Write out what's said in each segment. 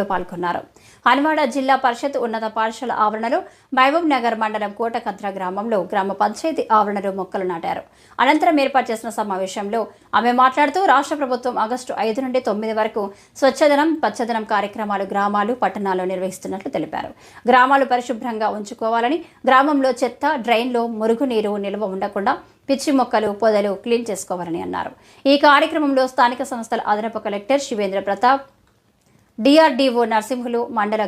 లో పాల్గొన్నారు. హన్వాడ జిల్లా పరిషత్ ఉన్నత పాఠశాల ఆవరణలో మహబూబ్ నగర్ మండలం కోటకద్ర గ్రామంలో గ్రామ పంచాయతీ ఆవరణలో మొక్కలు నాటారు. అనంతరం ఏర్పాటు చేసిన సమావేశంలో ఆమె మాట్లాడుతూ రాష్ట్ర ప్రభుత్వం ఆగస్టు ఐదు నుండి తొమ్మిది వరకు స్వచ్ఛదనం పచ్చదనం కార్యక్రమాలు గ్రామాలు పట్టణాల్లో నిర్వహిస్తున్నట్లు తెలిపారు. గ్రామాలు పరిశుభ్రంగా ఉంచుకోవాలని గ్రామంలో చెత్త డ్రైన్లో మురుగునీరు నిల్వ ఉండకుండా పిచ్చి మొక్కలు పొదలు క్లీన్ చేసుకోవాలని అన్నారు. ఈ కార్యక్రమంలో స్థానిక సంస్థల అదనపు కలెక్టర్ శివేంద్ర ప్రతాప్ డిఆర్డీఓ నరసింహులు మండల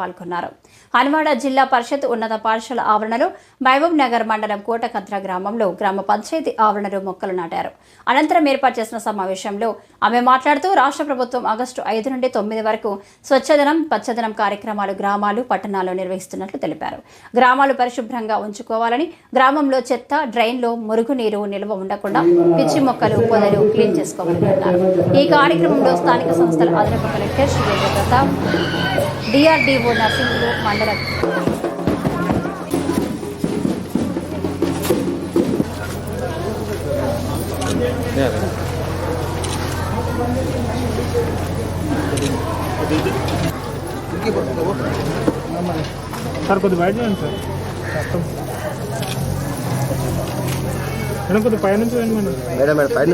పాల్గొన్నారు. హన్వాడ జిల్లా పరిషత్ ఉన్నత పాఠశాల ఆవరణలో మహబూబ్ నగర్ మండలం కోటకద్ర గ్రామంలో గ్రామ పంచాయతీ ఆవరణలో మొక్కలు నాటారు. అనంతరం ఏర్పాటు చేసిన సమావేశంలో ఆమె మాట్లాడుతూ రాష్ట్ర ప్రభుత్వం ఆగస్టు ఐదు నుండి తొమ్మిది వరకు స్వచ్ఛదనం పచ్చదనం కార్యక్రమాలు గ్రామాలు పట్టణాల్లో నిర్వహిస్తున్నట్లు తెలిపారు. గ్రామాలు పరిశుభ్రంగా ఉంచుకోవాలని గ్రామంలో చెత్త డ్రైన్లో మురుగునీరు నిల్వ ఉండకుండా పిచ్చి మొక్కలు పొదలు క్లీన్ చేసుకోవాలని అన్నారు. ఈ కార్యక్రమంలో స్థానిక సంస్థల అదనపు కలెక్టర్ శ్రీ ప్రతాప్ డిఆర్డీఓ నర్సింహులు మండల సార్ కొద్దిగా బయట చేయండి సార్ కష్టం మేడం కొద్దిగా పై నుంచి రండి మేడం మేడం మేడం పైన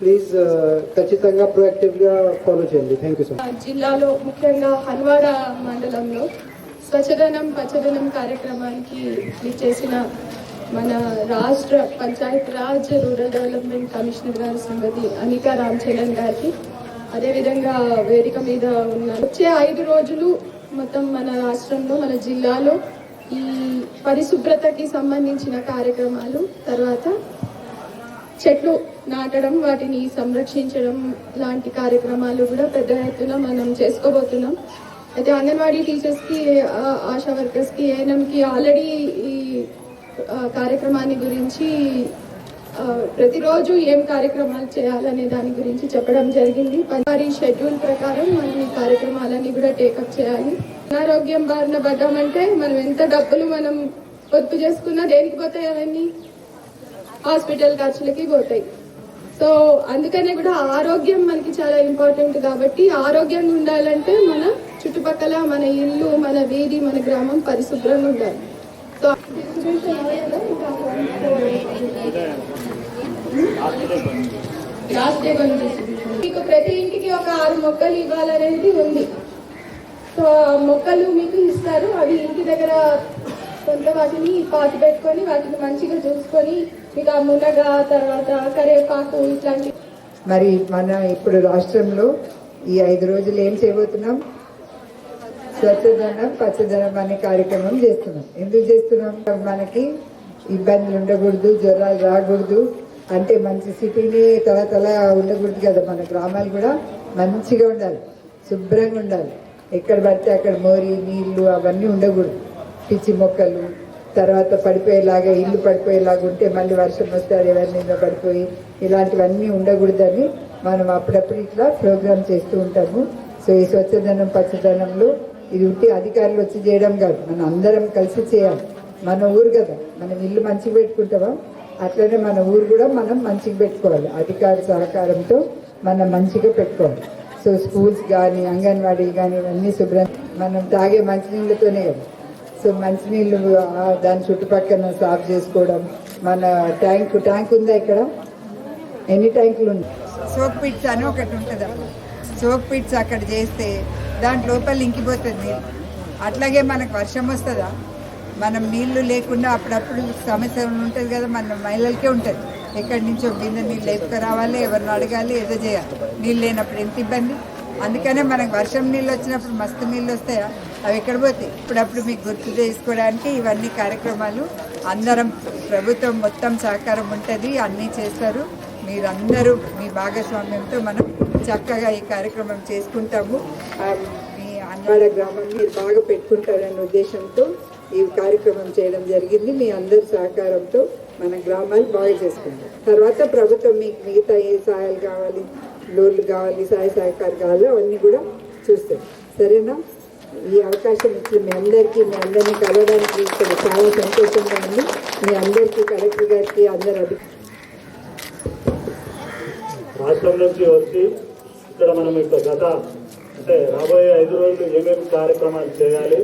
ప్లీజ్ ఖచ్చితంగా ప్రొయాక్టివ్గా ఫాలో చేయండి. థ్యాంక్ యూ సో మచ్ జిల్లాలో ముఖ్యంగా హల్వాడ మండలంలో స్వచ్ఛదనం పచ్చదనం కార్యక్రమానికి చేసిన మన రాష్ట్ర panchayat raj rural development commissioner గారి సంగతి అనికా రామచరణ్ గారికి అదేవిధంగా వేదిక మీద ఉన్న వచ్చే ఐదు రోజులు మొత్తం మన రాష్ట్రంలో మన జిల్లాలో ఈ పరిశుభ్రతకి సంబంధించిన కార్యక్రమాలు తర్వాత చెట్లు నాటడం వాటిని సంరక్షించడం లాంటి కార్యక్రమాలు కూడా పెద్ద ఎత్తున మనం చేసుకోబోతున్నాం. అయితే అంగన్వాడీ టీచర్స్కి ఆశా వర్కర్స్కి ఏఎన్ఎం ఆల్రెడీ ఈ కార్యక్రమాన్ని గురించి ప్రతిరోజు ఏం కార్యక్రమాలు చేయాలనే దాని గురించి చెప్పడం జరిగింది. వారి షెడ్యూల్ ప్రకారం మనం ఈ కార్యక్రమాలన్నీ కూడా టేకప్ చేయాలి. అనారోగ్యం బారిన పడ్డామంటే మనం ఎంత డబ్బులు మనం పొదుపు చేసుకున్నా దేనికి పోతాయి అవన్నీ? హాస్పిటల్ ఖర్చులకి పోతాయి. సో అందుకనే కూడా ఆరోగ్యం మనకి చాలా ఇంపార్టెంట్ కాబట్టి ఆరోగ్యంగా ఉండాలంటే మన చుట్టుపక్కల మన ఇల్లు మన వీధి మన గ్రామం పరిశుభ్రంగా ఉండాలి. సో లాస్ట్ డే మీకు ప్రతి ఇంటికి ఒక ఆరు మొక్కలు ఇవ్వాలనేది ఉంది. సో మొక్కలు మీకు ఇస్తారు. అవి ఇంటి దగ్గర కొంత వాటిని పాతి పెట్టుకొని వాటిని మంచిగా చూసుకొని మీకు ఆ మునగ తర్వాత కరివేపాకు ఇట్లాంటి మరి మన ఇప్పుడు రాష్ట్రంలో ఈ ఐదు రోజులు ఏం చేయబోతున్నాం? స్వచ్ఛధనం పచ్చదనం అనే కార్యక్రమం చేస్తున్నాం. ఎందుకు చేస్తున్నాం? మనకి ఇబ్బందులు ఉండకూడదు జ్వరాలు రాకూడదు. అంటే మంచి సిటీని తల తల ఉండకూడదు కదా మన గ్రామాలు కూడా. మంచిగా ఉండాలి శుభ్రంగా ఉండాలి. ఎక్కడ పడితే అక్కడ మోరి నీళ్ళు అవన్నీ ఉండకూడదు. పిచ్చి మొక్కలు తర్వాత పడిపోయేలాగా ఇల్లు పడిపోయేలాగా ఉంటే మళ్ళీ వర్షం వస్తే అది ఎవరి మీద పడిపోయి ఇలాంటివన్నీ ఉండకూడదని మనం అప్పుడప్పుడు ఇట్లా ప్రోగ్రామ్ చేస్తూ ఉంటాము. సో ఈ స్వచ్ఛదనం పచ్చదనంలో ఇది ఉంటే అధికారులు వచ్చి చేయడం కాదు మనం అందరం కలిసి చేయాలి. మన ఊరు కదా మనం ఇల్లు మంచిగా పెట్టుకుంటామా? అట్లనే మన ఊరు కూడా మనం మంచిగా పెట్టుకోవాలి. అధికార సహకారంతో మనం మంచిగా పెట్టుకోవాలి. సో స్కూల్స్ కానీ అంగన్వాడీ కానీ ఇవన్నీ శుభ్రం మనం తాగే మంచినీళ్ళతోనే కదా. సో మంచినీళ్ళు దాని చుట్టుపక్కల సాఫ్ చేసుకోవడం. మన ట్యాంక్ ట్యాంక్ ఉందా ఇక్కడ? ఎన్ని ట్యాంకులు ఉన్నాయి? సోక్ పిట్స్ అని ఒకటి ఉంటుంది సోక్ పిట్స్ అక్కడ చేస్తే దాంట్ లోపల ఇంకిపోతుంది అట్లాగే మనకు వర్షం వస్తుందా? మనం నీళ్ళు లేకుండా అప్పుడప్పుడు సమస్య ఉంటుంది కదా మన మహిళలకే ఉంటుంది. ఎక్కడి నుంచో బిందె నీళ్ళు ఎత్తుకురావాలి ఎవరిని అడగాలి ఏదో చేయాలి. నీళ్ళు లేనప్పుడు ఎంత ఇబ్బంది? అందుకనే మనకు వర్షం నీళ్ళు వచ్చినప్పుడు మస్తు నీళ్ళు వస్తాయా? అవి ఎక్కడ పోతాయి? ఇప్పుడప్పుడు మీకు గుర్తు చేసుకోవడానికి ఇవన్నీ కార్యక్రమాలు. అందరం ప్రభుత్వం మొత్తం సహకారం ఉంటుంది అన్నీ చేస్తారు. మీరందరూ మీ భాగస్వామ్యంతో మనం చక్కగా ఈ కార్యక్రమం చేసుకుంటాము. మీ అన్నాడ గ్రామం మీరు బాగా పెట్టుకుంటారనే ఉద్దేశంతో ఈ కార్యక్రమం చేయడం జరిగింది. మీ అందరి సహకారంతో మన గ్రామాలు బాగా చేసుకుంటాం. తర్వాత ప్రభుత్వం మీకు మిగతా ఏ సహాయాలు కావాలి? లోన్లు కావాలి సహాయ సహకారం కావాలి అవన్నీ కూడా చూస్తాం. సరేనా? ఈ అవకాశం ఇచ్చిన మీ అందరికీ మీ అందరినీ కలవడానికి ఇక్కడ చాలా సంతోషంగా ఉంది. మీ అందరికీ కలెక్టర్ గారికి అందరు అభి రాష్ట్రం నుంచి వచ్చి ఇక్కడ మనం ఇక్కడ గత అంటే రాబోయే ఐదు రోజులు ఏమేమి కార్యక్రమాలు చేయాలి?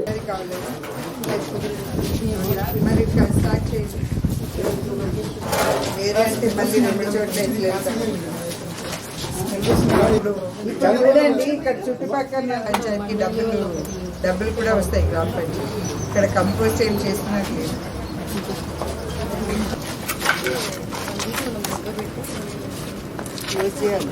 మరి స్టార్ట్ చేసి వేరే అంటే మళ్ళీ రెండు చోట్ల చూడండి ఇక్కడ చుట్టుపక్కల పంచాయతీకి డబ్బులు డబ్బులు కూడా వస్తాయి గ్రామ పంచాయతీ. ఇక్కడ కంపోస్ట్ ఏం చేస్తున్నట్టు లేదు. చేయాలి